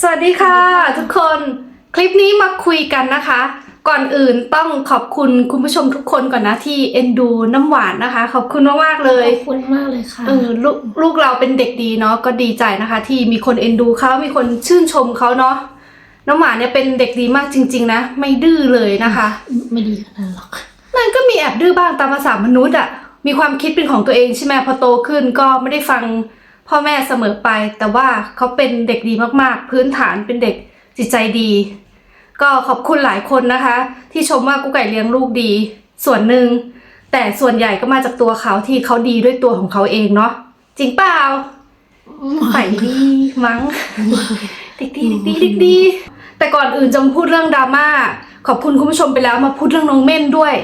สวัสดีค่ะ ทุกคนคลิปนี้มาคุยกันนะคะ ก่อนอื่นต้องขอบคุณคุณผู้ชมทุกคนก่อนนะที่เอ็นดูน้ำหวานนะคะ ขอบคุณมากๆเลยขอบคุณมากเลยค่ะเออลูกลูกเราเป็นเด็กดีเนาะก็ดีใจนะคะ ที่มีคนเอ็นดูเขามีคนชื่นชมเขาเนาะน้ำหวานเนี่ยเป็นเด็กดีมากจริง ๆ นะ ไม่ดื้อเลยนะคะ ไม่ดีขนาดนั้นหรอกมันก็มีแอบดื้อบ้างตามภาษามนุษย์อะมีความคิดเป็นของตัวเองใช่ไหมพอโตขึ้นก็ไม่ได้ฟัง พ่อแม่เสมอไป แต่ว่าเขาเป็นเด็กดีมากๆ พื้นฐานเป็นเด็กจิตใจดี ก็ขอบคุณหลายคนนะคะ ที่ชมว่ากุ๊กไก่เลี้ยงลูกดี ส่วนหนึ่งแต่ส่วนใหญ่ก็มาจากตัวเขาที่เขาดีด้วยตัวของเขาเองเนาะจริงเปล่าใส่ดีมั้งเด็กดีเด็กดีเด็กดี แต่ก่อนอื่นจะพูดเรื่องดราม่าขอบคุณคุณผู้ชมไปแล้วมาพูดเรื่องน้องเม่นด้วย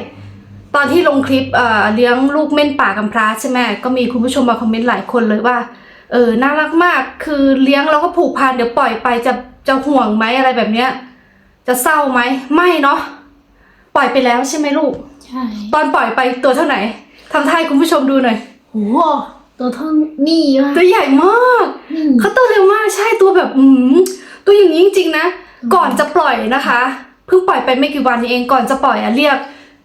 ตอนที่ลงคลิปเอ่อเลี้ยงลูกเม่นป่ากำพร้าใช่ไหมก็มีคุณผู้ชมมาคอมเมนต์หลายคนเลยว่า เออน่ารักมากคือเลี้ยงแล้วก็ผูกพันเดี๋ยวปล่อยไปจะจะห่วงไหมอะไรแบบเนี้ย จะเศร้าไหมไม่เนาะปล่อยไปแล้วใช่ไหมลูก ใช่ ตอนปล่อยไปตัวเท่าไหร่ทำท่าให้คุณผู้ชมดูหน่อยโหตัวเท่านี่วะตัวใหญ่มากนี่เขาโตเร็วมากใช่ตัวแบบอืมตัวอย่างนี้จริงๆนะก่อนจะปล่อยนะคะเพิ่งปล่อยไปไม่กี่วันนี้เองก่อนจะปล่อยอะเรียก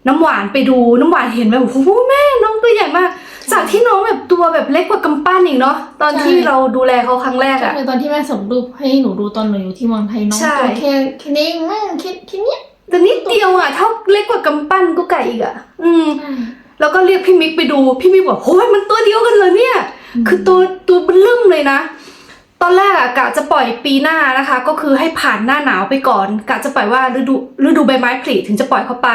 น้ำหวานไปดูน้ำหวานเห็นแบบโอ้โหแม่น้องตัวใหญ่มาก จากที่น้องแบบตัวแบบเล็กกว่ากำปั้นอีกเนาะตอนที่เราดูแลเขาครั้งแรกก็อะเป็นตอนที่แม่ส่งรูปให้หนูดูตอนหนูอยู่ที่เมืองไทยน้องใช่ตัวแค่แค่นี้เองแม่แค่แค่เนี้ยแต่นิดเดียวอะเท่าเล็กกว่ากำปั้นก็ไก่อีกอะอืมใช่แล้วก็เรียกพี่มิกไปดูพี่มิกบอกโอ้ยมันตัวเดียวกันเลยเนี่ย คือตัวตัวเบลึ่มเลยนะตอนแรกอะกะจะปล่อยปีหน้านะคะ ก็คือให้ผ่านหน้าหนาวไปก่อนกะจะปล่อยว่าฤดูฤดูใบไม้ผลิถึงจะปล่อยเขาไป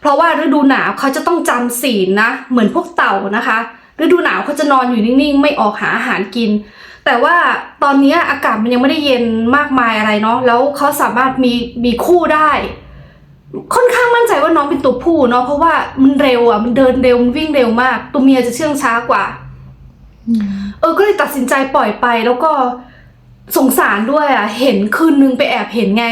เพราะว่าฤดูหนาวเขาจะต้องจำศีลนะ เหมือนพวกเต่านะคะ ฤดูหนาวเขาจะนอนอยู่นิ่งๆ ไม่ออกหาอาหารกิน แต่ว่าตอนนี้อากาศมันยังไม่ได้เย็นมากมายอะไรเนาะแล้วเขาสามารถมีมีคู่ได้ค่อนข้างมั่นใจว่าน้องเป็นตัวผู้เนาะเพราะว่ามันเร็วอะมันเดินเร็วมันวิ่งเร็วมาก ตัวเมียจะเชื่องช้ากว่าอืมเออก็เลยตัดสินใจปล่อยไปแล้วก็สงสารด้วยอะ เห็นคืนนึงไปแอบเห็นไง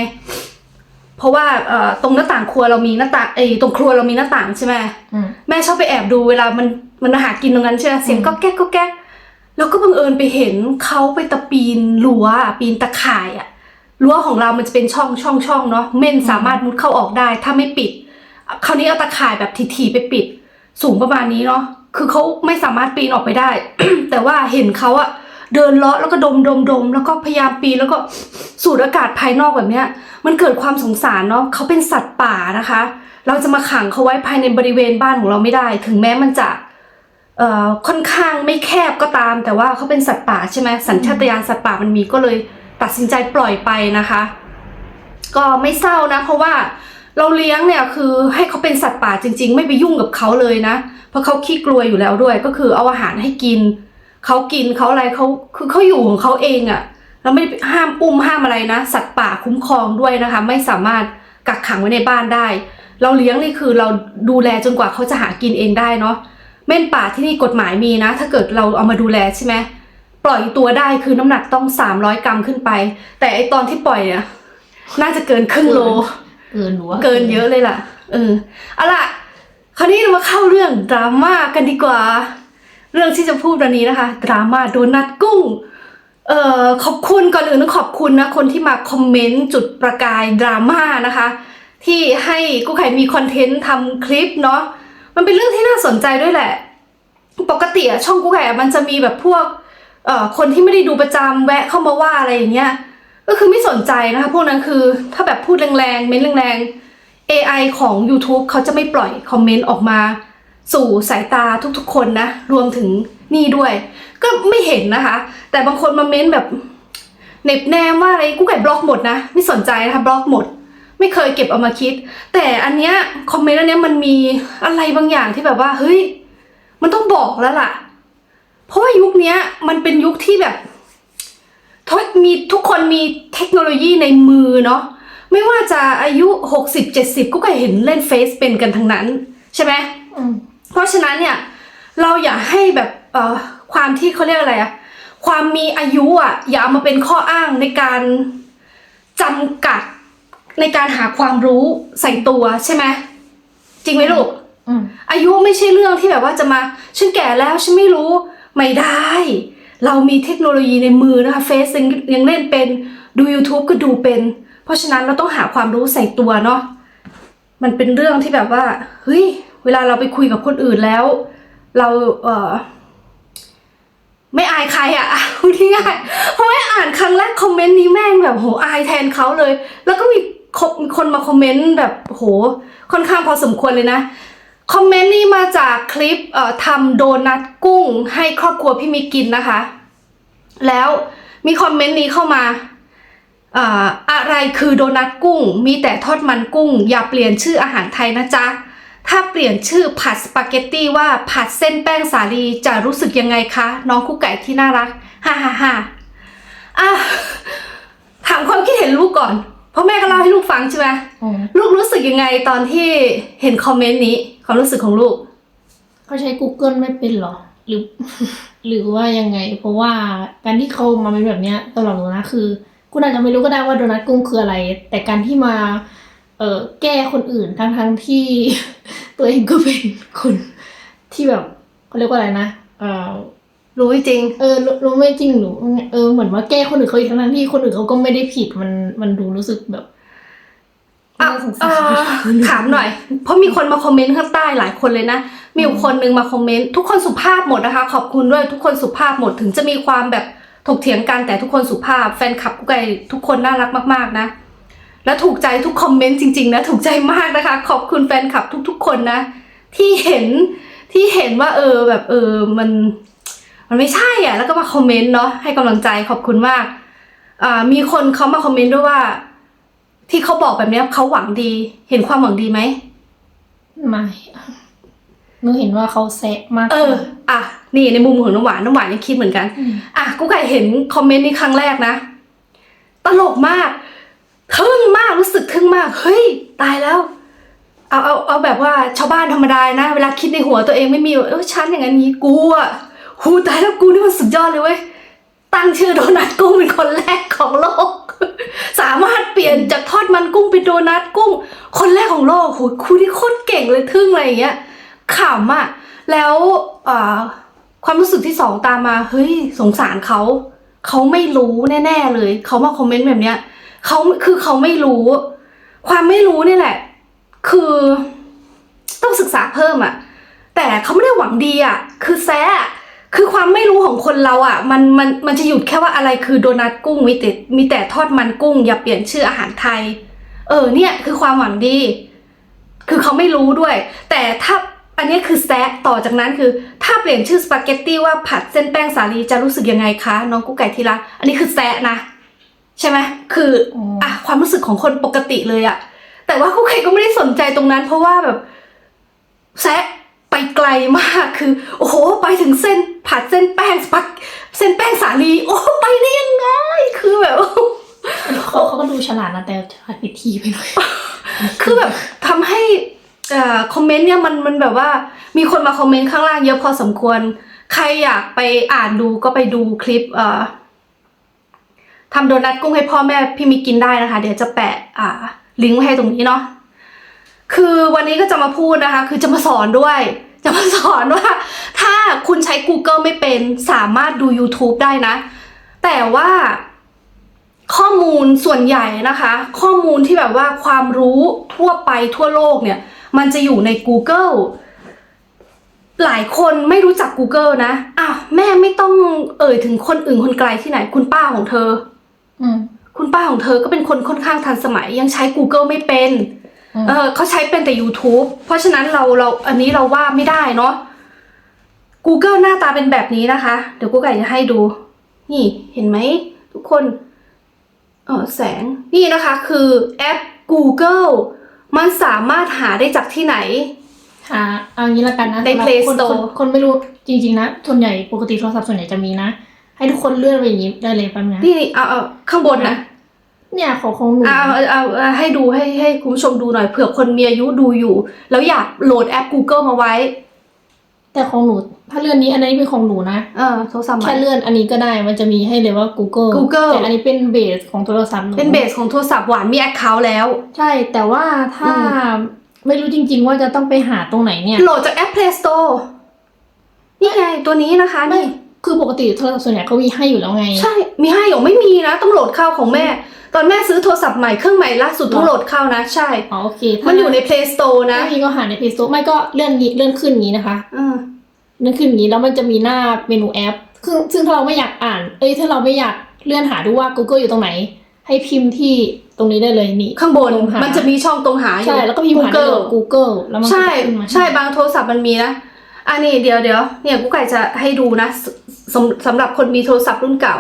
เพราะว่าเอ่อตรงหน้าต่างครัวเรามีหน้าต่างเอยตรงครัวเรามีหน้าต่างใช่ไหมอืมแม่ชอบไปแอบดูเวลามันมันมาหากินตรงนั้นใช่ไหมเสียงอืมก็แก๊กก็แก๊กแล้วก็บังเอิญไปเห็นเขาไปตะปีนรั้วอะปีนตะข่ายอะรั้วของเรามันจะเป็นช่องช่องช่องเนาะเม่นสามารถมุดเข้าออกได้ ถ้าไม่ปิด คราวนี้เอาตะข่ายแบบถี่ๆไปปิด สูงประมาณนี้เนาะคือเขาไม่สามารถปีนออกไปได้ แต่ว่าเห็นเขาอะ เดินเลาะแล้วก็ดมดมดมแล้วก็พยายามปีนแล้วก็สูดอากาศภายนอกแบบเนี้ย มันเกิดความสงสารเนาะเขาเป็นสัตว์ป่านะคะ เราจะมาขังเขาไว้ภายในบริเวณบ้านของเราไม่ได้ ถึงแม้มันจะเอ่อค่อนข้างไม่แคบก็ตาม แต่ว่าเขาเป็นสัตว์ป่าใช่ไหมสัญชาตญาณสัตว์ป่ามันมีก็เลยตัดสินใจปล่อยไปนะคะ ก็ไม่เศร้านะ เพราะว่าเราเลี้ยงเนี่ยคือให้เขาเป็นสัตว์ป่าจริง ๆ ไม่ไปยุ่งกับเขาเลยนะ เพราะเขาขี้กลัวอยู่แล้วด้วย ก็คือเอาอาหารให้กิน เขากินเขาอะไรเขาคือเขาอยู่ของเขาเองอะเราไม่ได้ห้ามอุ้มห้ามอะไรนะ สัตว์ป่าคุ้มครองด้วยนะคะ ไม่สามารถกักขังไว้ในบ้านได้ เราเลี้ยงนี่คือเราดูแลจนกว่าเขาจะหากินเองได้เนาะเม่นป่าที่นี่กฎหมายมีนะ ถ้าเกิดเราเอามาดูแลใช่ไหมปล่อยตัวได้คือน้ำหนักต้อง300กรัมขึ้นไป แต่ไอตอนที่ปล่อยเนี่ยน่าจะเกินครึ่งโล เกินหนูว่าเกินเยอะเลยล่ะเออเอาล่ะคราวนี้เรามาเข้าเรื่องดราม่ากันดีกว่า เรื่องที่จะพูดวันนี้นะคะดราม่าโดนัทกุ้งเอ่อขอบคุณก่อนอื่นต้องขอบคุณนะคนที่มาคอมเมนต์จุดประกายดราม่านะคะ ที่ให้กุ๊กไข่มีคอนเทนต์ทำคลิปเนาะมันเป็นเรื่องที่น่าสนใจด้วยแหละ ปกติอะช่องกุ๊กไข่มันจะมีแบบพวกเอ่อคนที่ไม่ได้ดูประจำแวะเข้ามาว่าอะไรอย่างเงี้ยก็คือไม่สนใจนะคะพวกนั้นคือถ้าแบบพูดแรงๆเม้นแรงๆ AI ของ YouTube เขาจะไม่ปล่อยคอมเมนต์ออกมา สู่สายตาทุกๆ คนนะ รวมถึงนี่ด้วย ก็ไม่เห็นนะคะ แต่บางคนมาเม้นแบบเน็บแนมว่าอะไรกูไก่บล็อกหมดนะไม่สนใจนะคะบล็อกหมด ไม่เคยเก็บเอามาคิด แต่อันเนี้ยคอมเมนต์อันเนี้ยมันมีอะไรบางอย่างที่แบบว่าเฮ้ยมันต้องบอกแล้วล่ะ เพราะว่ายุคเนี้ยมันเป็นยุคที่แบบทมีทุกคนมีเทคโนโลยีในมือเนาะไม่ว่าจะอายุ 60 70 ก็เคยเห็นเล่นเฟซเป็นกันทั้งนั้น ใช่ไหมอืม เพราะฉะนั้นเนี่ยเราอย่าให้แบบเอ่อความที่เขาเรียกอะไรอะความมีอายุอะอย่าเอามาเป็นข้ออ้างในการจำกัดในการหาความรู้ใส่ตัวใช่ไหมจริงไหมลูกอืมอายุไม่ใช่เรื่องที่แบบว่าจะมาฉันแก่แล้วฉันไม่รู้ไม่ได้ เรามีเทคโนโลยีในมือนะคะเฟซยังยังเล่นเป็นดู YouTube ก็ดูเป็น เพราะฉะนั้นเราต้องหาความรู้ใส่ตัวเนาะมันเป็นเรื่องที่แบบว่าเฮ้ย เวลาเราไปคุยกับคนอื่นแล้ว เราเออไม่อายใครอะพูดง่ายเพราะว่าอ่านครั้งแรกคอมเมนต์นี้แม่งแบบโหอายแทนเขาเลย แล้วก็มีคนมาคอมเมนต์แบบโหค่อนข้างพอสมควรเลยนะคอมเมนต์นี้มาจากคลิปเอ่อทำโดนัทกุ้งให้ครอบครัวพี่มิกินนะคะ แล้วมีคอมเมนต์นี้เข้ามาอ่าอะไรคือโดนัทกุ้ง มีแต่ทอดมันกุ้ง อย่าเปลี่ยนชื่ออาหารไทยนะจ๊ะ ถ้าเปลี่ยนชื่อผัดสปาเกตตี้ว่าผัดเส้นแป้งสาลีจะรู้สึกยังไงคะ น้องคู่ไก่ที่น่ารักฮ่าฮ่าฮ่าอะถามความคิดเห็นลูกก่อน เพราะแม่ก็เล่าให้ลูกฟังใช่ไหมอ๋อลูกรู้สึกยังไงตอนที่เห็นคอมเมนต์นี้ความรู้สึกของลูกเขาใช้ Google ไม่เป็นเหรอ หรือ หรือว่ายังไง เพราะว่าการที่เขามาเป็นแบบเนี้ยตลอดหนูนะคือ คุณอาจจะไม่รู้ก็ได้ว่าโดนัทกุ้งคืออะไร แต่การที่มา เอ่อแก้คนอื่นทั้งทั้งที่ ตัวเองก็เป็นคนที่แบบเขาเรียกว่าอะไรนะเอ่อรู้จริง เออรู้รู้ไม่จริงหนูเออเหมือนว่าแก้คนอื่นเขาอีกทั้งๆที่คนอื่นเขาก็ไม่ได้ผิดมันมันดูรู้สึกแบบอะน่าสงเอ่สารอถามหน่อย เพราะมีคนมาคอมเมนต์ข้างใต้หลายคนเลยนะ มีอยู่คนนึงมาคอมเมนต์ทุกคนสุภาพหมดนะคะ ขอบคุณด้วยทุกคนสุภาพหมดถึงจะมีความแบบถกเถียงกันแต่ทุกคนสุภาพ แฟนคลับกุ๊กไก่ทุกคนน่ารักมากๆนะ และถูกใจทุกคอมเมนต์จริง ๆ นะ ถูกใจมากนะคะ ขอบคุณแฟนคลับทุก ๆ คนนะ ที่เห็นที่เห็นว่าเออแบบเออมันมันไม่ใช่อะ แล้วก็มาคอมเมนต์เนาะให้กำลังใจขอบคุณมากอ่ามีคนเขามาคอมเมนต์ด้วยว่า ที่เขาบอกแบบเนี้ยเขาหวังดี เห็นความหวังดีไหมไม่หนูเห็นว่าเขาแซะมาก เออ อะ นี่ในมุมของน้ำหวานน้ำหวานยังคิดเหมือนกันมอะกูไก่เห็นคอมเมนต์นี้ครั้งแรกนะ ตลกมาก ทึ่งมากรู้สึกทึ่งมาก เฮ้ย ตายแล้ว เอาเอาเอาแบบว่าชาวบ้านธรรมดานะ เวลาคิดในหัวตัวเองไม่มีว่าเออฉันอย่างนั้นนี้กูอะหูตายแล้วกูนี่มันสุดยอดเลยเว้ยตั้งชื่อโดนัทกุ้งเป็นคนแรกของโลก สามารถเปลี่ยนจากทอดมันกุ้งเป็นโดนัทกุ้ง คนแรกของโลกโหคูนี่โคตรเก่งเลยทึ่งอะไรอย่างเงี้ยขำอะแล้วความรู้สึกที่สองตามมาเฮ้ยสงสารเขาเขาไม่รู้แน่ ๆ เลย เขามาคอมเมนต์แบบเนี้ย เขาคือเขาไม่รู้ ความไม่รู้นี่แหละ คือต้องศึกษาเพิ่มอะแต่เขาไม่ได้หวังดีอะคือแซะคือความไม่รู้ของคนเราอะมันมันมันจะหยุดแค่ว่าอะไรคือโดนัทกุ้งมีแต่มีแต่ทอดมันกุ้ง อย่าเปลี่ยนชื่ออาหารไทย เออเนี่ยคือความหวังดี คือเขาไม่รู้ด้วย แต่ถ้าอันนี้คือแซะต่อจากนั้นคือ ถ้าเปลี่ยนชื่อสปาเกตตี้ว่าผัดเส้นแป้งสาลีจะรู้สึกยังไงคะ น้องกุ๊กไก่ทีละอันนี้คือแซะนะ ใช่ไหมคืออมอะความรู้สึกของคนปกติเลยอะแต่ว่ากุ๊กไก่ก็ไม่ได้สนใจตรงนั้น เพราะว่าแบบแซะไปไกลมากคือ โอ้โห ไปถึงเส้นผัดเส้นแป้งสปาเส้นแป้งสาลีโอ้ไปได้ยังไง คือแบบเขาเขาก็ดูฉลาดนะแต่ฉลาดผิดทีไปหน่อยคือแบบทำให้เอ่อคอมเมนต์เนี่ยมันมันแบบว่า มีคนมาคอมเมนต์ข้างล่างเยอะพอสมควร ใครอยากไปอ่านดูก็ไปดูคลิปเอ่อ ทำโดนัทกุ้งให้พ่อแม่พี่มิกกินได้นะคะ เดี๋ยวจะแปะอ่าลิงก์ไว้ให้ตรงนี้เนาะคือวันนี้ก็จะมาพูดนะคะ คือจะมาสอนด้วย จะมาสอนว่า ถ้าคุณใช้ Google ไม่เป็นสามารถดู YouTube ได้นะ แต่ว่าข้อมูลส่วนใหญ่นะคะ ข้อมูลที่แบบว่าความรู้ทั่วไปทั่วโลกเนี่ย มันจะอยู่ใน Google หลายคนไม่รู้จัก Google นะ อ้าว แม่ไม่ต้องเอ่ยถึงคนอื่นคนไกลที่ไหนคุณป้าของเธอ อืม คุณป้าของเธอก็เป็นคนค่อนข้างทันสมัยยังใช้ Google ไม่เป็น อืม เออเขาใช้เป็นแต่ YouTube เพราะฉะนั้นเราเราอันนี้เราว่าไม่ได้เนาะ Google หน้าตาเป็นแบบนี้นะคะ เดี๋ยวกูไก่จะให้ดู นี่เห็นไหมทุกคน เออแสงนี่นะคะคือแอป Google มันสามารถหาได้จากที่ไหน หาเอางี้ละกันนะในสำหรับ Play คน Store คนคนไม่รู้จริง ๆ นะ ส่วนใหญ่ปกติโทรศัพท์ส่วนใหญ่จะมีนะ ให้ทุกคนเลื่อนไปอย่างนี้ได้เลยแป๊บนึงนะนี่เอาเอาข้างบนนะเนี่ยของของหนูเอาเอาเอาเอาให้ดูให้ให้คุณผู้ชมดูหน่อยเผื่อคนมีอายุดูอยู่ แล้วอยากโหลดแอป Google มาไว้ แต่ของหนู ถ้าเลื่อนนี้อันนี้เป็นของหนูนะเออโทรศัพท์ใหม่ แค่เลื่อนอันนี้ก็ได้มันจะมีให้เลยว่า Google Google แต่อันนี้เป็นเบสของโทรศัพท์หนูเป็นเบสของโทรศัพท์หวานมีแอคเคาท์แล้ว ใช่แต่ว่าถ้าอื ไม่รู้จริง ๆ ว่าจะต้องไปหาตรงไหนเนี่ย โหลดจากแอป Play Store นี่ไงตัวนี้นะคะไม่นี่ คือปกติโทรศัพท์ส่วนใหญ่เขามีให้อยู่แล้วไง ใช่ มีให้เหรอไม่มีนะต้องโหลดเข้าของแม่ ตอนแม่ซื้อโทรศัพท์ใหม่เครื่องใหม่ล่าสุดต้องโหลดเข้านะ ใช่อ๋อโอเคถ้ามันอยู่ใน Play Store นะถ้าพี่ก็หาใน Play Store ไม่ก็เลื่อนนี้เลื่อนขึ้นอย่างนี้นะคะอืมเลื่อนขึ้นอย่างนี้แล้วมันจะมีหน้าเมนูแอปซึ่งซึ่งถ้าเราไม่อยากอ่าน เอ้ยถ้าเราไม่อยากเลื่อนหาดูว่า Google อยู่ตรงไหน ให้พิมพ์ที่ตรงนี้ได้เลยนี่ ข้างบนตรงหามันจะมีช่องตรงหาอยู่ใช่แล้วก็พิมพ์หาได้เลย Google Google แล้วมันก็ใช่จะขึ้นมาใช่บางโทรศัพท์มันมีนะอันนี้เดี๋ยวเดี๋ยวเนี่ยกูไก่จะให้ดูนะ สสำสำหรับคนมีโทรศัพท์รุ่นเก่า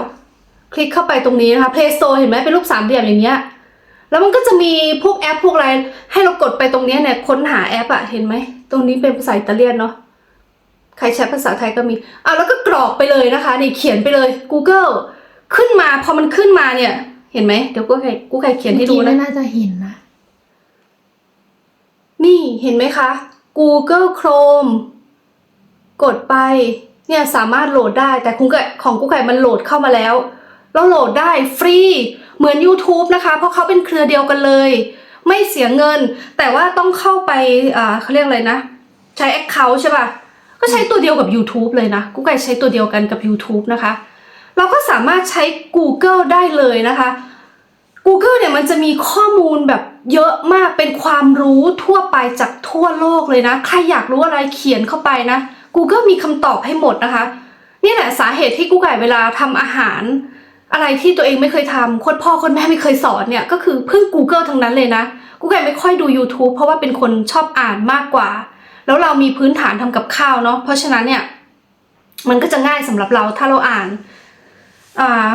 คลิกเข้าไปตรงนี้นะคะ Play Store เห็นไหมเป็นรูปสามเหลี่ยมอย่างเงี้ย แล้วมันก็จะมีพวกแอปพวกอะไร ให้เรากดไปตรงเนี้ยเนี่ยค้นหาแอปอะเห็นไหม ตรงนี้เป็นภาษาอิตาเลียนเนาะใครใช้ภาษาไทยก็มีอะแล้วก็กรอกไปเลยนะคะนี่เขียนไปเลย Google ขึ้นมาพอมันขึ้นมาเนี่ย เห็นไหมเดี๋ยวกูไก่กูไก่เขียนให้ดูเมื่อกี้นะไม่น่าจะเห็นนะ นี่เห็นไหมคะ Google Chrome กดไป เนี่ยสามารถโหลดได้แต่คุณไก่ของกูไก่มันโหลดเข้ามาแล้วแล้วโหลดได้ฟรีเหมือน YouTube นะคะ เพราะเขาเป็นเครือเดียวกันเลย ไม่เสียเงิน แต่ว่าต้องเข้าไปอ่าเขาเรียกอะไรนะ ใช้ Account ใช่ป่ะ ก็ใช้ตัวเดียวกับ YouTube เลยนะกูไก่ใช้ตัวเดียวกันกับ YouTube นะคะ เราก็สามารถใช้ Google ได้เลยนะคะ Google เนี่ยมันจะมีข้อมูลแบบเยอะมากเป็นความรู้ทั่วไปจากทั่วโลกเลยนะ ใครอยากรู้อะไรเขียนเข้าไปนะ Google มีคำตอบให้หมดนะคะ นี่แหละสาเหตุที่กูไก่เวลาทำอาหาร อะไรที่ตัวเองไม่เคยทำคนพ่อคนแม่ไม่เคยสอนเนี่ย ก็คือพึ่ง Google ทั้งนั้นเลยนะ กูไก่ไม่ค่อยดู YouTube เพราะว่าเป็นคนชอบอ่านมากกว่า แล้วเรามีพื้นฐานทำกับข้าวเนาะเพราะฉะนั้นเนี่ย มันก็จะง่ายสำหรับเราถ้าเราอ่านอ่า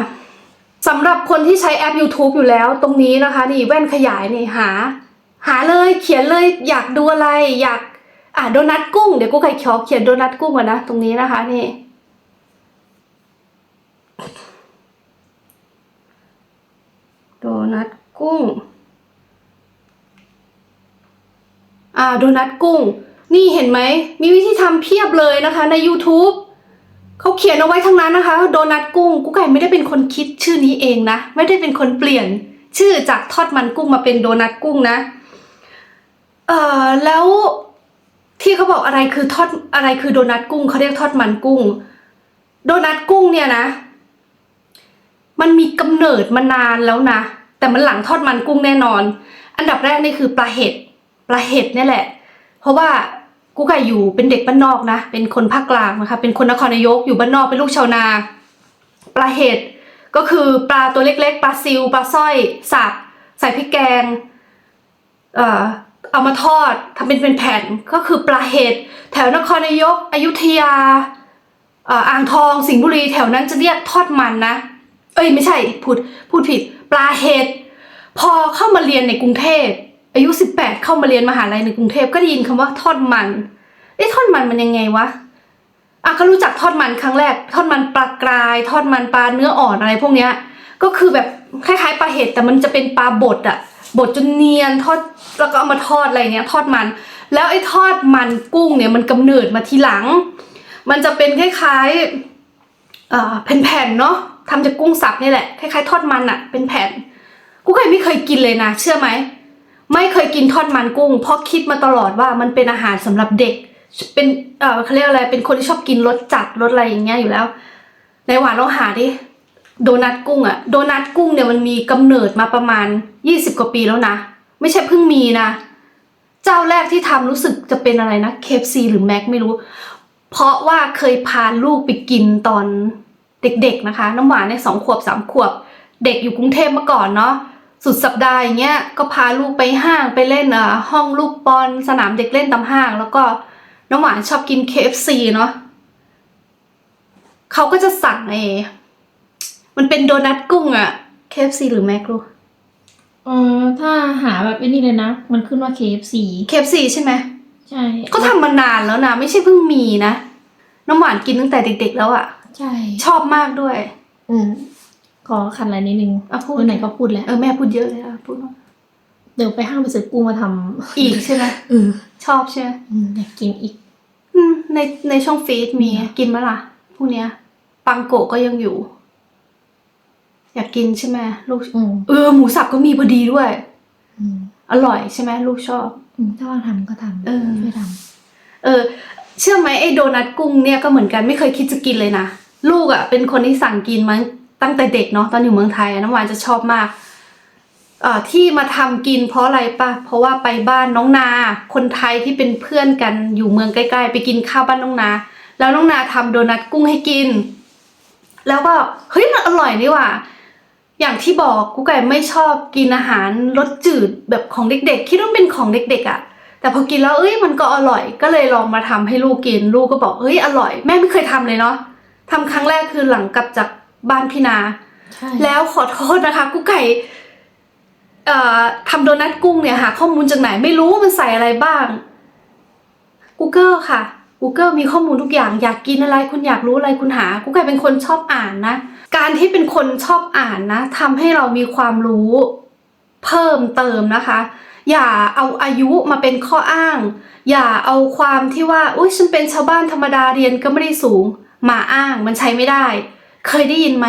สำหรับคนที่ใช้แอป YouTube อยู่แล้วตรงนี้นะคะ นี่แว่นขยายนี่หา หาเลยเขียนเลยอยากดูอะไร อยาก อ่าโดนัทกุ้งเดี๋ยวกูไก่ขอเขียนโดนัทกุ้งก่อนนะ ตรงนี้นะคะ นี่ โดนัทกุ้ง อ่าโดนัทกุ้ง นี่เห็นไหม มีวิธีทำเพียบเลยนะคะ ใน YouTube เขาเขียนเอาไว้ทั้งนั้นนะคะ โดนัทกุ้งกุ๊กไก่ไม่ได้เป็นคนคิดชื่อนี้เองนะ ไม่ได้เป็นคนเปลี่ยน ชื่อจากทอดมันกุ้งมาเป็นโดนัทกุ้งนะ เอ่อแล้ว ที่เขาบอกอะไรคือทอดอะไรคือโดนัทกุ้งเขาเรียกทอดมันกุ้ง โดนัทกุ้งเนี่ยนะ มันมีกำเนิดมานานแล้วนะ แต่มันหลังทอดมันกุ้งแน่นอน อันดับแรกนี่คือปลาเห็ดปลาเห็ดเนี่ยแหละ เพราะว่ากูไก่อยู่เป็นเด็กบ้านนอกนะ เป็นคนภาคกลางนะคะ เป็นคนนครนายกอยู่บ้านนอกเป็นลูกชาวนา ปลาเห็ดก็คือปลาตัวเล็กๆ ปลาซิวปลาสร้อยสับใส่พริกแกง เอ่อ เอามาทอดทำเป็นเป็นแผ่นก็คือปลาเห็ดแถวนครนายกอยุธยาอ่างทองสิงห์บุรีแถวนั้นจะเรียกทอดมันนะ เอ้ยไม่ใช่พูดพูดผิด ปลาเห็ดพอเข้ามาเรียนในกรุงเทพอายุสิบแปดเข้ามาเรียนมหาลัยในกรุงเทพก็ได้ยินคำว่าทอดมันเอ๊ะทอดมันมันยังไงวะอะก็รู้จักทอดมันครั้งแรก ทอดมันปลากราย ทอดมันปลาเนื้ออ่อนอะไรพวกเนี้ยก็คือแบบคล้ายๆปลาเห็ดแต่มันจะเป็นปลาบดอะ บดจนเนียนทอดแล้วก็เอามาทอดอะไรเนี้ยทอดมัน แล้วไอ้ทอดมันกุ้งเนี่ยมันกำเนิดมาทีหลัง มันจะเป็นคล้ายๆเอ่อแผ่นๆเนาะทำจากกุ้งสับนี่แหละคล้ายๆทอดมันอะเป็นแผ่นกูเคยไม่เคยกินเลยนะ เชื่อไหมไม่เคยกินทอดมันกุ้ง เพราะคิดมาตลอดว่ามันเป็นอาหารสำหรับเด็ก เป็นเออเขาเรียกอะไรเป็นคนที่ชอบกินรสจัดรสอะไรอย่างเงี้ยอยู่แล้วในหวานลองหาดิ โดนัทกุ้งอะโดนัทกุ้งเนี่ยมันมีกำเนิดมาประมาณยี่สิบกว่าปีแล้วนะ ไม่ใช่เพิ่งมีนะ เจ้าแรกที่ทำรู้สึกจะเป็นอะไรนะเคฟซีหรือแม็กไม่รู้ เพราะว่าเคยพาลูกไปกินตอนเด็กๆนะคะ น้ำหวานเนี่ยสองขวบสามขวบ เด็กอยู่กรุงเทพเมื่อก่อนเนาะสุดสัปดาห์อย่างเงี้ยก็พาลูกไปห้างไปเล่นอ่ห้องลูกบอลสนามเด็กเล่นตามห้าง แล้วก็น้องหวานชอบกิน KFC เนาะเขาก็จะสั่งไอ มันเป็นโดนัทกุ้งอะ KFC หรือแม็กรู้เออถ้าหาแบบไอ้นี่เลยนะ มันขึ้นว่า KFC KFC ใช่ไหม ใช่เขาทำมานานแล้วนะ ไม่ใช่เพิ่งมีนะ น้องหวานกินตั้งแต่เด็กๆแล้วอะใช่ ชอบมากด้วย อืมขอขันอะไรนิดนึงอะพูดไหนๆก็พูดแล้ว เออแม่พูดเยอะเลยอะพูดมาเดี๋ยวไปห้างไปซื้อกุ้งมาทำอีกใช่ไหมเออชอบใช่ไหมอืมอยากกินอีก อืมในในช่องฟีดมีมีอะกินไหมล่ะพวกเนี้ย ปังโกะก็ยังอยู่ อยากกินใช่ไหมลูกอืมเออหมูสับก็มีพอดีด้วยอืมอร่อยใช่ไหมลูกชอบอืมถ้าว่างทำก็ทำเออช่วยทเออ เชื่อไหมไอ้โดนัทกุ้งเนี่ยก็เหมือนกันไม่เคยคิดจะกินเลยนะลูกอะ่ะเป็นคนที่สั่งกินมาตั้งแต่เด็กเนาะตอนอยู่เมืองไทยอะน้ำหวานจะชอบมากเอ่อที่มาทำกินเพราะอะไรปะเพราะว่าไปบ้านน้องนา คนไทยที่เป็นเพื่อนกันอยู่เมืองใกล้ๆ ไปกินข้าวบ้านน้องนา แล้วน้องนาทำโดนัทกุ้งให้กิน แล้วก็เฮ้ยมันอร่อยนี่หว่า อย่างที่บอกกูไก่ไม่ชอบกินอาหารรสจืดแบบของเด็กๆ คิดว่าเป็นของเด็กๆอะ่ะ แต่พอกินแล้วเอ้ยมันก็อร่อย ก็เลยลองมาทำให้ลูกกิน ลูกก็บอกเอ้ยอร่อย แม่ไม่เคยทำเลยเนาะทำครั้งแรกคือหลังกลับจากบ้านพี่นาใช่แล้วขอโทษนะคะกูไก่เอ่อทำโดนัทกุ้งเนี่ยหาข้อมูลจากไหนไม่รู้ว่ามันใส่อะไรบ้าง Google ค่ะ Google มีข้อมูลทุกอย่างอยากกินอะไร คุณอยากรู้อะไรคุณหา กูไก่เป็นคนชอบอ่านนะ การที่เป็นคนชอบอ่านนะทำให้เรามีความรู้เพิ่มเติมนะคะ อย่าเอาอายุมาเป็นข้ออ้าง อย่าเอาความที่ว่าอุ้ยฉันเป็นชาวบ้านธรรมดาเรียนก็ไม่ได้สูง มาอ้างมันใช้ไม่ได้ เคยได้ยินไหม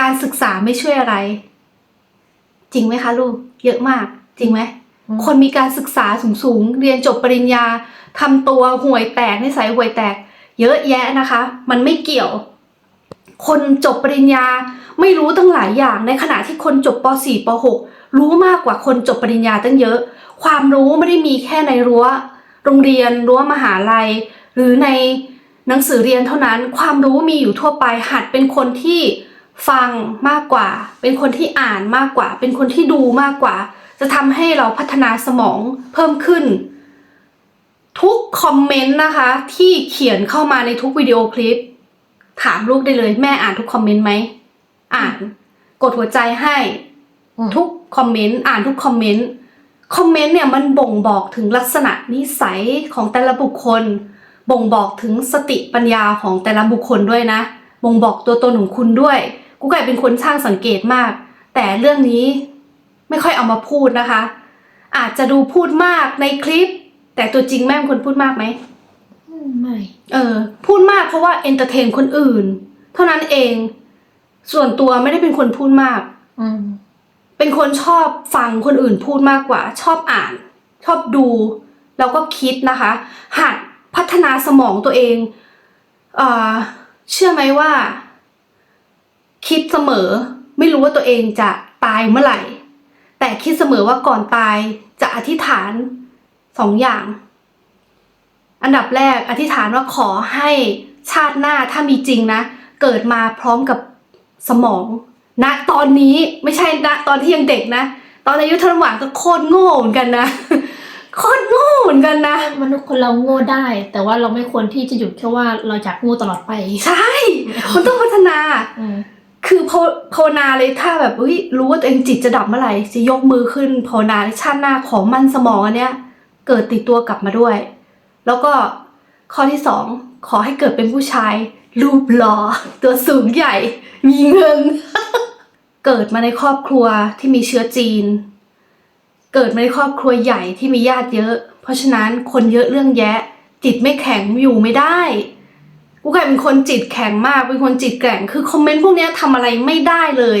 การศึกษาไม่ช่วยอะไร จริงไหมคะลูก เยอะมาก จริงไหมอืมคนมีการศึกษาสูงๆ เรียนจบปริญญาทำตัวห่วยแตกนิสัยห่วยแตก เยอะแยะนะคะ มันไม่เกี่ยว คนจบปริญญาไม่รู้ตั้งหลายอย่าง ในขณะที่คนจบป .4 ป .6 รู้มากกว่าคนจบปริญญาตั้งเยอะ ความรู้ไม่ได้มีแค่ในรั้ว โรงเรียนรั้วมหาลัย หรือในหนังสือเรียนเท่านั้น ความรู้มีอยู่ทั่วไปหัดเป็นคนที่ฟังมากกว่า เป็นคนที่อ่านมากกว่า เป็นคนที่ดูมากกว่า จะทำให้เราพัฒนาสมองเพิ่มขึ้น ทุกคอมเมนต์นะคะ ที่เขียนเข้ามาในทุกวิดีโอคลิป ถามลูกได้เลย แม่อ่านทุกคอมเมนต์ไหมอ่าน กดหัวใจให้อืมทุกคอมเมนต์อ่านทุกคอมเมนต์คอมเมนต์เนี่ยมันบ่งบอกถึงลักษณะนิสัยของแต่ละบุคคล บ่งบอกถึงสติปัญญาของแต่ละบุคคลด้วยนะ บ่งบอกตัวตนของคุณด้วยกูไก่เป็นคนช่างสังเกตมาก แต่เรื่องนี้ไม่ค่อยเอามาพูดนะคะ อาจจะดูพูดมากในคลิป แต่ตัวจริงแม่เป็นคนพูดมากไหมอืม ไม่เออ พูดมากเพราะว่าเอนเตอร์เทนคนอื่น เท่านั้นเอง ส่วนตัวไม่ได้เป็นคนพูดมาก อืมเป็นคนชอบฟังคนอื่นพูดมากกว่า ชอบอ่าน ชอบดู แล้วก็คิดนะคะ หัดพัฒนาสมองตัวเองเอ่อเชื่อไหมว่า คิดเสมอ ไม่รู้ว่าตัวเองจะตายเมื่อไหร่ แต่คิดเสมอว่าก่อนตายจะอธิษฐานสองอย่าง อันดับแรกอธิษฐานว่าขอให้ชาติหน้าถ้ามีจริงนะ เกิดมาพร้อมกับสมองณตอนนี้ไม่ใช่ณตอนที่ยังเด็กนะ ตอนอายุเท่าไหร่ก็โคตรโง่เหมือนกันนะโคตรโง่เหมือนกันนะมนุษย์คนเราโง่ได้ แต่ว่าเราไม่ควรที่จะหยุดแค่ว่าเราจะโง่ตลอดไป ใช่มันต้องพัฒนาอืมคือภาวภาวนาเลยถ้าแบบเฮ้ยรู้ว่าตัวเองจิตจะดับเมื่อไหร่จะยกมือขึ้นภาวนาในชาติหน้าขอมันสมองอันเนี้ย เกิดติดตัวกลับมาด้วย แล้วก็ข้อที่สองขอให้เกิดเป็นผู้ชาย รูปหล่อตัวสูงใหญ่ มีเงิน เกิดมาในครอบครัวที่มีเชื้อจีน เกิดมาในครอบครัวใหญ่ที่มีญาติเยอะ เพราะฉะนั้นคนเยอะเรื่องแยะ จิตไม่แข็งอยู่ไม่ได้กูกลายเป็นคนจิตแข็งมากเป็นคนจิตแกร่งคือคอมเมนต์พวกนี้ทำอะไรไม่ได้เลย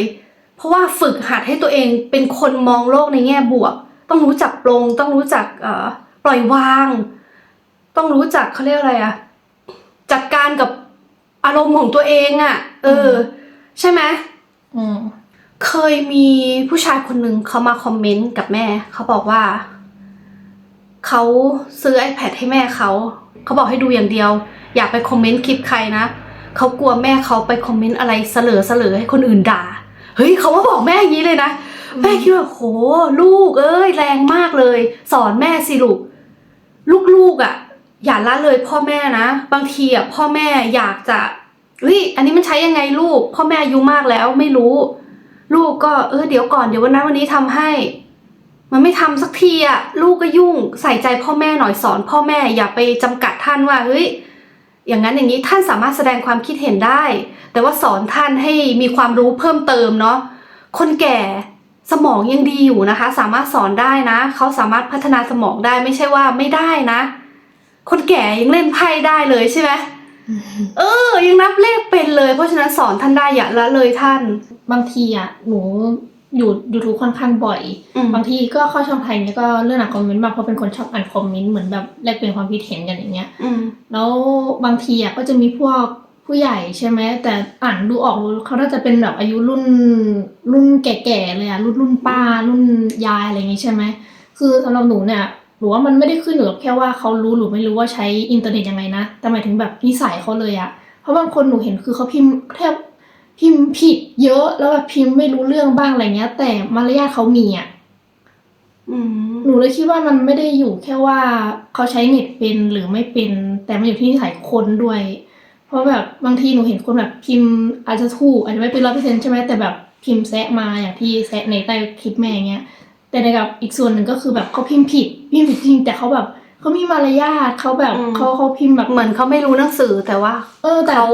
เพราะว่าฝึกหัดให้ตัวเองเป็นคนมองโลกในแง่บวก ต้องรู้จักปลงต้องรู้จักปล่อยวาง ต้องรู้จักเขาเรียกอะไรอะจัดการกับอารมณ์ของตัวเองอะเออ ใช่ไหมอืมเคยมีผู้ชายคนหนึ่งเขามาคอมเมนต์กับแม่ เขาบอกว่า เขาซื้อ iPad ให้แม่เขา เขาบอกให้ดูอย่างเดียว อย่าไปคอมเมนต์คลิปใครนะเขากลัวแม่เขาไปคอมเมนต์อะไรเสลอเสลอให้คนอื่นด่า เฮ้ยเขาว่าบอกแม่อย่างนี้เลยนะ แม่คิดว่าโห ลูกเอ้ยแรงมากเลย สอนแม่สิลูก ลูกๆอะ อย่าละเลยพ่อแม่นะ บางทีอะพ่อแม่อยากจะเฮ้ยอันนี้มันใช้ยังไงลูก พ่อแม่อายุมากแล้วไม่รู้ ลูกก็เออเดี๋ยวก่อนเดี๋ยววันนั้นวันนี้ทำให้ มันไม่ทำสักทีอะลูกก็ยุ่งใส่ใจพ่อแม่หน่อยสอน พ่อแม่อย่าไปจำกัดท่านว่าเฮ้ยอย่างนั้นอย่างนี้ท่านสามารถแสดงความคิดเห็นได้ แต่ว่าสอนท่านให้มีความรู้เพิ่มเติมเนาะคนแก่สมองยังดีอยู่นะคะ สามารถสอนได้นะ เขาสามารถพัฒนาสมองได้ไม่ใช่ว่าไม่ได้นะ คนแก่ยังเล่นไพ่ได้เลยใช่ไหมเออ ยังนับเลขเป็นเลย เพราะฉะนั้นสอนท่านได้อย่าละเลยท่าน บางทีอะหนูอยู่ยูทูบค่อนข้างบ่อยอืมบางทีก็เข้าช่องไทยเนี่ยก็เรื่องอ่านคอมเมนต์มากเพราะเป็นคนชอบอ่านคอมเมนต์เหมือนแบบแลกเปลี่ยนความคิดเห็นกันอย่างเงี้ยอืมแล้วบางทีอะก็จะมีพวกผู้ใหญ่ใช่ไหมแต่อ่านดูออกเขาน่าจะเป็นแบบอายุรุ่นรุ่นแก่ๆเลยอะรุ่นรุ่นป้ารุ่นยายอะไรอย่างงี้ใช่ไหมคือสำหรับหนูเนี่ย หนูว่ามันไม่ได้ขึ้นอยู่กับแค่ว่าเขารู้หรือไม่รู้ว่าใช้อินเทอร์เน็ตยังไงนะ แต่หมายถึงแบบนิสัยเขาเลยอะเพราะบางคนหนูเห็นคือเขาพิมพ์แทบพิมพ์ผิดเยอะแล้วแบบพิมพ์ไม่รู้เรื่องบ้างอะไรเงี้ย แต่มารยาทเขามีอะอืมหนูเลยคิดว่ามันไม่ได้อยู่แค่ว่าเขาใช้เน็ตเป็นหรือไม่เป็น แต่มันอยู่ที่นิสัยคนด้วย เพราะแบบบางทีหนูเห็นคนแบบพิมพ์อาจจะถูกอาจจะไม่เป็นร้อยเปอร์เซ็นต์ใช่ไหมแต่แบบพิมพ์แซะมาอย่างที่แซะในใต้คลิปแม่อย่างเงี้ย แต่ในกับอีกส่วนหนึ่งก็คือแบบเขาพิมพ์ผิดพิมพ์ผิดจริงแต่เขาแบบเขามีมารยาทเขาแบบเขาเขาพิมพ์แบบเหมือนเขาไม่รู้หนังสือแต่ว่าเออแต่เขา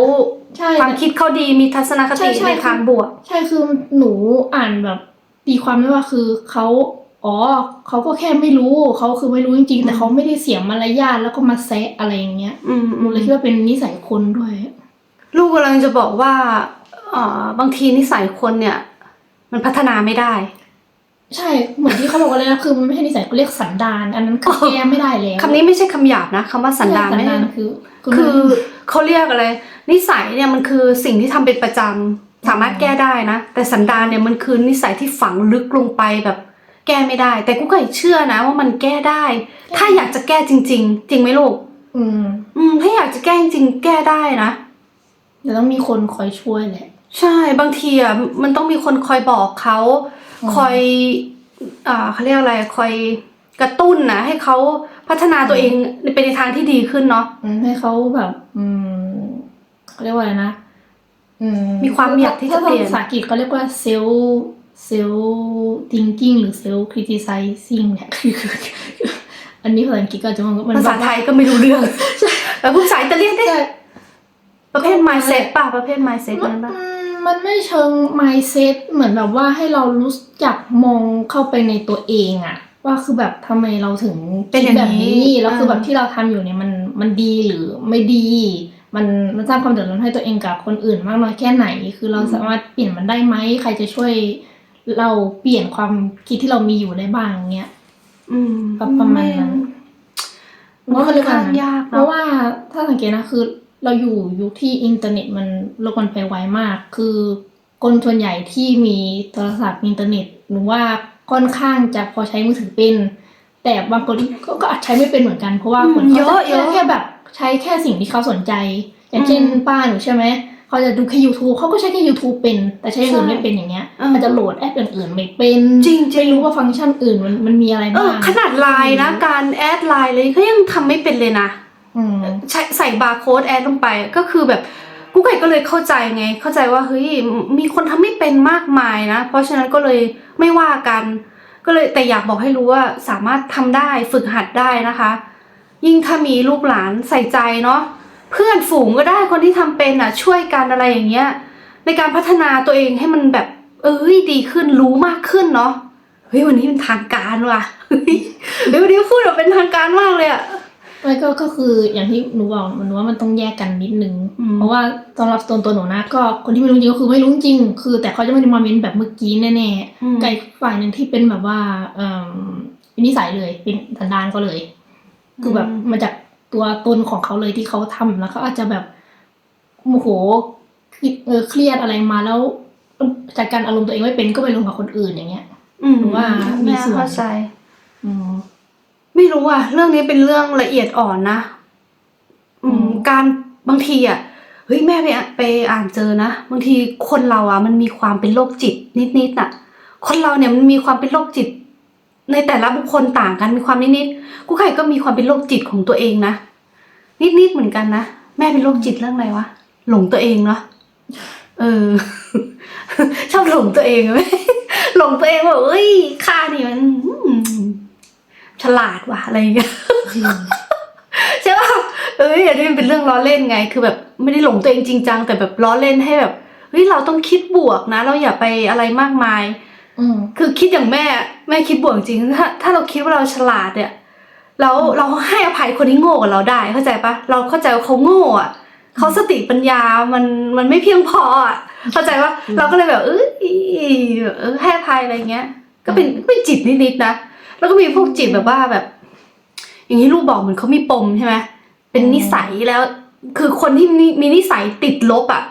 ใช่ ความคิดเขาดีมีทัศนคใช่ติใช่ ในทางบวก ใช่คือหนูอ่านแบบตีความได้ว่าคือเขาอ๋อเขาก็แค่ไม่รู้เขาคือไม่รู้จริงๆ แต่เขาไม่ได้เสียมารยาทแล้วก็มาแซะอะไรอย่างเงี้ยอืมหนูเลยคิดว่าเป็นนิสัยคนด้วย ลูกกำลังจะบอกว่าเอ่อบางทีนิสัยคนเนี่ย มันพัฒนาไม่ได้ ใช่เหมือนที่เขาบอกกันเลยนะคือมันไม่ใช่นิสัยเขาเรียกสันดาน อันนั้นคือเออแก้ไม่ได้แล้วคำนี้ไม่ใช่คำหยาบนะคำว่าสันดานสันไม่ดานได้คือคือ คือเขาเรียกอะไร นิสัยเนี่ยมันคือสิ่งที่ทำเป็นประจำสามารถแก้ได้นะ แต่สันดานเนี่ยมันคือนิสัยที่ฝังลึกลงไปแบบ แก้ไม่ได้ แต่กูก็เชื่อนะ ว่ามันแก้ได้ ถ้าอยากจะแก้จริง ๆ จริงไหมลูกอืม อืม ถ้าอยากจะแก้จริงๆแก้ได้นะเดี๋ยวต้องมีคนคอยช่วยแหละใช่บางทีอะมันต้องมีคนคอยบอกเขาอืม คอยอ่าเขาเรียกอะไรคอยกระตุ้นนะให้เขาพัฒนาตัวเองไปในทางที่ดีขึ้นเนาะอืมให้เขาแบบ อืมเขาเรียกว่าอะไรนะอืมมีความอยากที่จะเปลี่ยนถ้าภาษาอังกฤษเขาเรียกว่า self self thinking หรือ self criticizing เนี่ยคือคือคืออันนี้ภาษาอังกฤษก็อาจจะมันภาษาไทยก็ไม่รู้เรื่องแล้วภาษาอิตาเลียนได้ใช่ประเภท mindset ป่ะประเภท mindset นั้นป่ะอื มมันไม่เชิง mindset เหมือนแบบว่าให้เรารู้จักมองเข้าไปในตัวเองอะว่าคือแบบทำไมเราถึงเป็นอย่างนี้คิดแบบนี้แล้วคืออ่าแบบที่เราทำอยู่เนี่ยมันมันดีหรือไม่ดี มันมันสร้างความเดือดร้อนให้ตัวเองกับคนอื่นมากน้อยแค่ไหน คือเราสามารถเปลี่ยนมันได้ไหมใครจะช่วยเราเปลี่ยนความคิดที่เรามีอยู่ได้บ้างเงี้ยอืมประมาณนั้นมันค่อนข้างยากเพเนาะราะว่าถ้าสังเกตนะคือ เราอยู่ยุคที่อินเทอร์เน็ตมันโลกมันไปไวมาก คือคนส่วนใหญ่ที่มีโทรศัพท์มีอินเทอร์เน็ตหรือว่าค่อนข้างจะพอใช้มือถือเป็น แต่บางคนก็ก็อาจใช้ไม่เป็นเหมือนกัน เพราะว่าอืมคนเขาเยอะเยอะจะแค่แค่แบบใช้แค่สิ่งที่เขาสนใจ อย่างเช่นอืมป้าหนูใช่ไหมเขาจะดูแค่ YouTube เขาก็ใช้แค่ YouTube เป็น แต่ใช้อย่างอื่นใช่ไม่เป็นอย่างเงี้ยอืมมันจะโหลดแอปอื่นๆไม่เป็นจริงๆไม่รู้ว่าฟังก์ชันอื่นมันมันมีอะไรเอบ้าองขนาดไลน์นะการแอดไลน์เลยเขายังทำไม่เป็นเลยนะอืม ใช้ใส่บาร์โค้ดแอดลงไปก็คือแบบกูไก่ก็เลยเข้าใจไง เข้าใจว่าเฮ้ยมีคนทำไม่เป็นมากมายนะ เพราะฉะนั้นก็เลยไม่ว่ากัน ก็เลยแต่อยากบอกให้รู้ว่าสามารถทำได้ฝึกหัดได้นะคะ ยิ่งถ้ามีลูกหลานใส่ใจเนาะเพื่อนฝูงก็ได้คนที่ทำเป็นอะช่วยกันอะไรอย่างเงี้ยในการพัฒนาตัวเองให้มันแบบ เอ้ยดีขึ้นรู้มากขึ้นเนาะเฮ้ยวันนี้เป็นทางการว่ะเฮ้ยเฮ้ยวันนี้พูดแบบเป็นทางการมากเลยอะ ไม่ก็ก็คืออย่างที่หนูบอกมันว่ามันต้องแยกกันนิดนึงอืมเพราะว่าสำหรับตัวตัวหนูนะก็คนที่ไม่รู้จริงก็คือไม่รู้จริง คือ แต่เขาจะไม่ได้มาเม้นแบบเมื่อกี้แน่อืมๆไกลฝ่ายหนึ่งที่เป็นแบบว่าเอ่อเป็นนิสัยเลยเป็นสันดานก็เลย คือแบบมาจากตัวตนของเขาเลยที่เขาทำแล้วเขาอาจจะแบบโมโหคิดเออเครียดอะไรมาแล้วจัดการอารมณ์ตัวเองไม่เป็นก็ไปลงกับคนอื่นอย่างเงี้ยอืมหรือว่ามีแม่ส่วนเข้าใจอืม ไม่รู้อะ เรื่องนี้เป็นเรื่องละเอียดอ่อนนะ อืมอืมการบางทีอะเฮ้ยแม่ไปอะไปอ่านเจอนะบางทีคนเราอะ มันมีความเป็นโรคจิตนิดๆอะ คนเราเนี่ยมันมีความเป็นโรคจิต ในแต่ละบุคคลต่างกันมีความนิดๆกูไข่ก็มีความเป็นโรคจิตของตัวเองนะนิดๆเหมือนกันนะแม่เป็นโรคจิตเรื่องอะไรวะหลงตัวเองเนาะเออ ชอบหลงตัวเองไหมหลงตัวเองว่าเอ้ยข้านี่มันอืม ฉลาดว่ะอะไรอย่างเงี้ยใช่ป่ะเอ้ยอันนี้มันเป็นเรื่องล้อเล่นไง คือแบบไม่ได้หลงตัวเองจริงจังแต่แบบล้อเล่นให้แบบเฮ้ยเราต้องคิดบวกนะ เราอย่าไปอะไรมากมายอืมคือคิดอย่างแม่แม่คิดบวกจริงถ้าถ้าเราคิดว่าเราฉลาดเนี่ยแล้วเราให้อภัยคนที่โง่กว่าเราได้เข้าใจปะเราเข้าใจว่าเขาโง่อะเขาสติปัญญามันมันไม่เพียงพออะเข้าใจปะเราก็เลยแบบเอ้ยเออให้อภัยอะไรเงี้ย ก็เป็นก็เป็นจิตนิดๆนะ แล้วก็มีพวกจิตแบบว่าแบบ อย่างที่ลูกบอกเหมือนเขามีปมใช่ไหมเป็นนิสัยแล้ว คือคนที่มีมีนิสัยติดลบอะ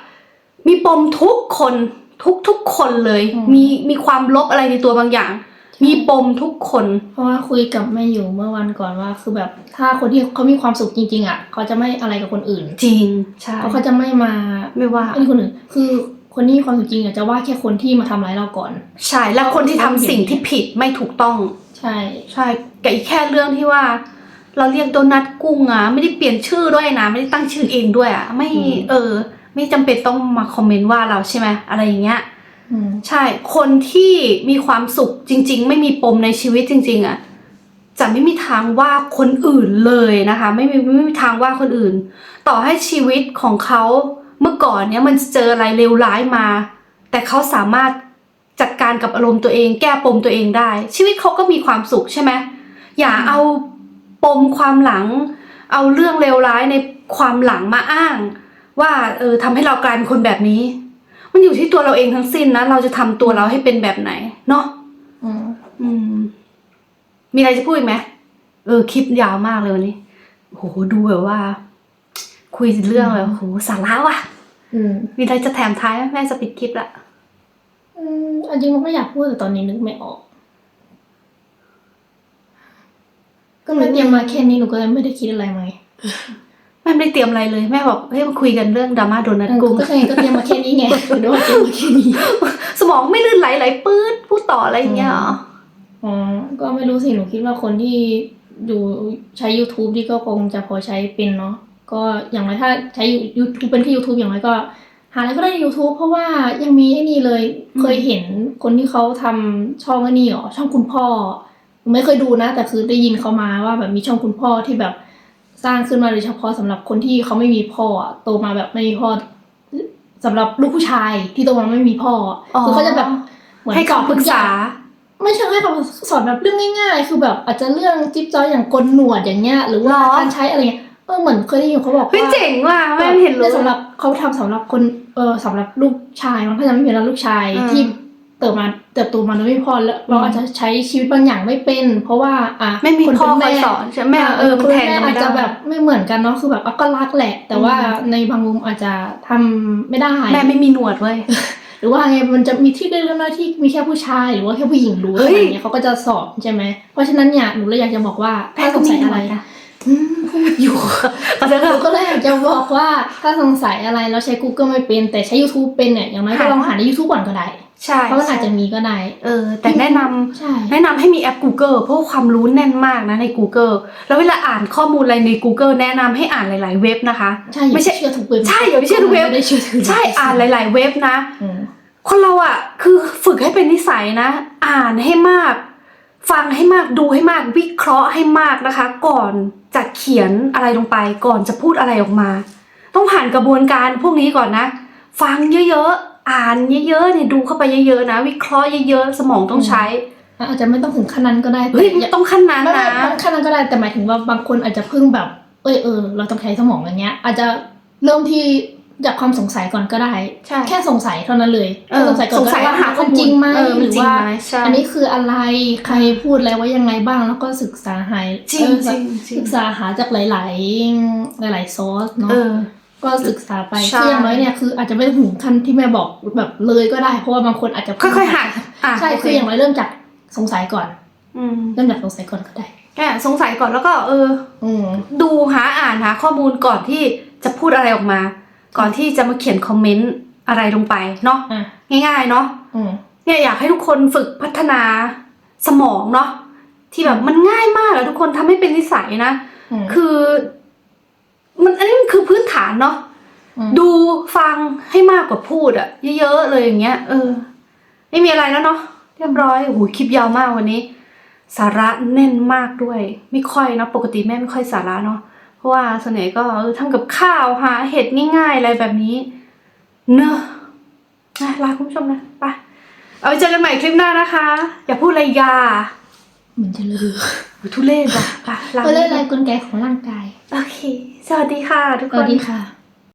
มีปมทุกคนทุกทุกคนเลย มีมีความลบอะไรในตัวบางอย่าง มีปมทุกคน เพราะว่าคุยกับแม่อยู่เมื่อวันก่อนว่า คือแบบถ้าคนที่เขามีความสุขจริง ๆ อะเขาจะไม่อะไรกับคนอื่น จริงใช่เพราะเขาจะไม่มาไม่ว่าไอ้คนอื่น คือคนที่มีความสุขจริงอะจะว่าแค่คนที่มาทำร้ายเราก่อน ใช่แล้วคนที่ทำสิ่งที่ผิดไม่ถูกต้อง ใช่ ใช่กับอีกแค่เรื่องที่ว่า เราเรียกโดนัทกุ้งอะไม่ได้เปลี่ยนชื่อด้วยนะ ไม่ได้ตั้งชื่อเองด้วยอะไม่เออ ไม่จำเป็นต้องมาคอมเมนต์ว่าเราใช่ไหมอะไรอย่างเงี้ย อืม ใช่ คนที่มีความสุขจริง ๆ ไม่มีปมในชีวิตจริง ๆอะจะไม่มีทางว่าคนอื่นเลยนะคะ ไม่มีไม่มีทางว่าคนอื่น ต่อให้ชีวิตของเขาเมื่อก่อนเนี้ยมันเจออะไรเลวร้ายมา แต่เขาสามารถ จัดการกับอารมณ์ตัวเอง แก้ปมตัวเองได้ ชีวิตเขาก็มีความสุขใช่ไหมอย่าเอาปมความหลัง เอาเรื่องเลวร้ายในความหลังมาอ้าง ว่าเออทำให้เรากลายเป็นคนแบบนี้ มันอยู่ที่ตัวเราเองทั้งสิ้นนะเราจะทำตัวเราให้เป็นแบบไหน เนาะอืมอืมมีอะไรจะพูดอีกไหมเออคลิปยาวมากเลยวันนี้โหดูแบบว่า คุยเรื่องแบบโหสาระว่ะอืมมีอะไรจะแถมท้ายไหมแม่จะปิดคลิปละ อืมอันจริงมันก็อยากพูดแต่ตอนนี้นึกไม่ออก ก็มันเตรียมมาแค่นี้หนูก็เลยไม่ได้คิดอะไรไหมแม่ไม่ได้เตรียมอะไรเลย แม่บอกเฮ้ยมาคุยกันเรื่องดราม่าโดนัทกุ้งก็ใช่ก็เตรียมมาแค่นี้ไงหรือว่าเตรียมมาแค่นี้สมองไม่ลื่นไหลไหลปื๊ดพูดต่ออะไรอย่างเงี้ยเหรออ๋อก็ไม่รู้สิหนูคิดว่าคนที่อยู่ใช้ YouTube ที่ก็คงจะพอใช้เป็นเนาะก็อย่างไรถ้าใช้ YouTube เป็นแค่ YouTube อย่างไรก็ หาอะไรก็ได้ใน YouTube เพราะว่ายังมีไอ้นี่เลย เคยเห็นคนที่เขาทำช่องไอ้นี่หรอช่องคุณพ่อหนูไม่เคยดูนะ แต่คือได้ยินเขามาว่าแบบมีช่องคุณพ่อที่แบบสร้างขึ้นมาโดยเฉพาะสำหรับคนที่เขาไม่มีพ่ออะโตมาแบบไม่มีพ่อสำหรับลูกผู้ชายที่โตมาไม่มีพ่ออะคือเขาจะแบบเหมือนให้สอนคำปรึกษาไม่ใช่ให้คำสอนแบบเรื่องง่าย ๆ คือแบบอาจจะเรื่องจิ๊บจ้อยอย่างกลหนวดอย่างเงี้ย หรือว่าหรอ การใช้อะไรเงี้ย เออเหมือนเคยได้ยินเขาบอกเฮ้ยว่าเจ๋งว่ะแม่ไม่เห็นรู้สำหรับ เขาทำสำหรับคนเออสำหรับลูกชายมันก็จะไม่เป็นลูกชายอืมที่เติบมาเติบโตมาโดยไม่มีพ่อแล้วเราอืมอาจจะใช้ชีวิตบางอย่างไม่เป็น เพราะว่าอะไม่มีคนพ่อเป็นคอยแม่สอนใช่ไหมแม่เออคมันนแทเป็นนแม่กันอาไม่จจะได้แบบไม่เหมือนกันเนาะคือแบบอะก็รักแหละ แต่ว่าอืมในบางมุมอาจจะทำไม่ได้แม่ไม่มีหนวดเว้ยหรือว่าไงมันจะมีที่เล็กๆน้อยๆที่มีแค่ผู้ชายหรือว่าแค่ผู้หญิงรู้เฮ้อะไรยอย่างเงี้ยเขาก็จะสอบใช่ไหมเพราะฉะนั้นเนี่ยหนูเลยอยากจะบอกว่าแม่ถ้าสก็งมีสัยหนอะวไรดนะอืม พูดอยู่ขอโทษหนูค่ะ ก็เลยอยากจะบอกว่าถ้าสงสัยอะไรแล้วใช้ Google ไม่เป็น แต่ใช้ YouTube เป็นเนี่ยอย่างน้อยก็ค่ะ ลองหาใน YouTube ก่อนก็ได้ ใช่เพราะมันอาจจะมีก็ได้ เออ แต่แนะนำใช่ แนะนำให้มีแอป Google เพราะว่าความรู้แน่นมากนะใน Google แล้วเวลาอ่านข้อมูลอะไรใน Google แนะนำให้อ่านหลาย ๆ เว็บนะคะ ใช่อย่าไม่ใช่เชื่อทุกเว็บใช่อย่าไปเชื่อทุกเว็บ ไม่ได้เชื่อถือใช่อ่านหลาย ๆ เว็บนะ อืม คนเราอะคือฝึกให้เป็นนิสัยนะ อ่านให้มาก ฟังให้มากดูให้มากวิเคราะห์ให้มากนะคะ ก่อนจะเขียนอะไรลงไป ก่อนจะพูดอะไรออกมา ต้องผ่านกระบวนการพวกนี้ก่อนนะ ฟังเยอะๆ อ่านเยอะๆเนี่ยดูเข้าไปเยอะๆนะ วิเคราะห์เยอะๆ สมองต้องใช้ อาจจะไม่ต้องถึงขั้นนั้นก็ได้เฮ้ยแต่ต้องขั้นนั้นไม่ไม่นะบางขั้นนั้นก็ได้แต่หมายถึงว่าบางคนอาจจะเพิ่งแบบ เอยเออเราต้องใช้สมองอย่างเงี้ย อาจจะเริ่มที่ จากความสงสัยก่อนก็ได้ใช่แค่สงสัยเท่านั้นเลยเออสงสัยก่อนสงสัยก็ได้ว่าหาข้อมันมูลจริงไหมเออหมันรือจริงว่าไหมใช่อันนี้คืออะไรใครพูดอะไรว่ายังไงบ้าง แล้วก็ศึกษาหายจริงเออจริงจริงศึกษาหาจากหลาย ๆ หลาย ๆ ซอสเนาะเออก็ศึกษาไปใช่คืออย่างน้อยเนี่ยคืออาจจะไม่ถึงขั้นที่แม่บอกแบบเลยก็ได้เพราะว่าบางคนอาจจะค่อยๆหัดอะใช่โคืออย่างน้อยเริ่มจากสงสัยก่อนอืมเริ่มจากสงสัยก่อนก็ได้แค่สงสัยก่อนแล้วก็ เอออืมดูหาอ่านหาข้อมูลก่อนที่จะพูดอะไรออกมา ก่อนที่จะมาเขียนคอมเมนต์อะไรลงไปเนาะอะง่าย ๆ เนาะอืมเนี่ยอยากให้ทุกคนฝึกพัฒนาสมองเนาะที่แบบมันง่ายมากอะทุกคนทำให้เป็นนิสัยนะอืมคือ มันอันนี้มันคือพื้นฐานเนาะมดูฟังให้มากกว่าพูดอะเยอะๆเลยอย่างเงี้ย เออ ไม่มีอะไรแล้วเนาะเรียบร้อยโอ้โหคลิปยาวมากวันนี้ สาระแน่นมากด้วย ไม่ค่อยนะปกติแม่ไม่ค่อยสาระเนาะเพ ราะว่าส่วนใหญ่ก็เออทำกับข้าวหาเห็ดง่ายๆอะไรแบบนี้ เนอะนะลาคุณผู้ชมนะไปเอาไว้เจอกันใหม่คลิปหน้านะคะ อย่าพูดอะไรอยาเหมือนจะลือโอ้ยทุเรศว่ะไปลาก็เล่นอะไรกลไกของร่างกาย โอเค สวัสดีค่ะทุกสควันสดีค่ะ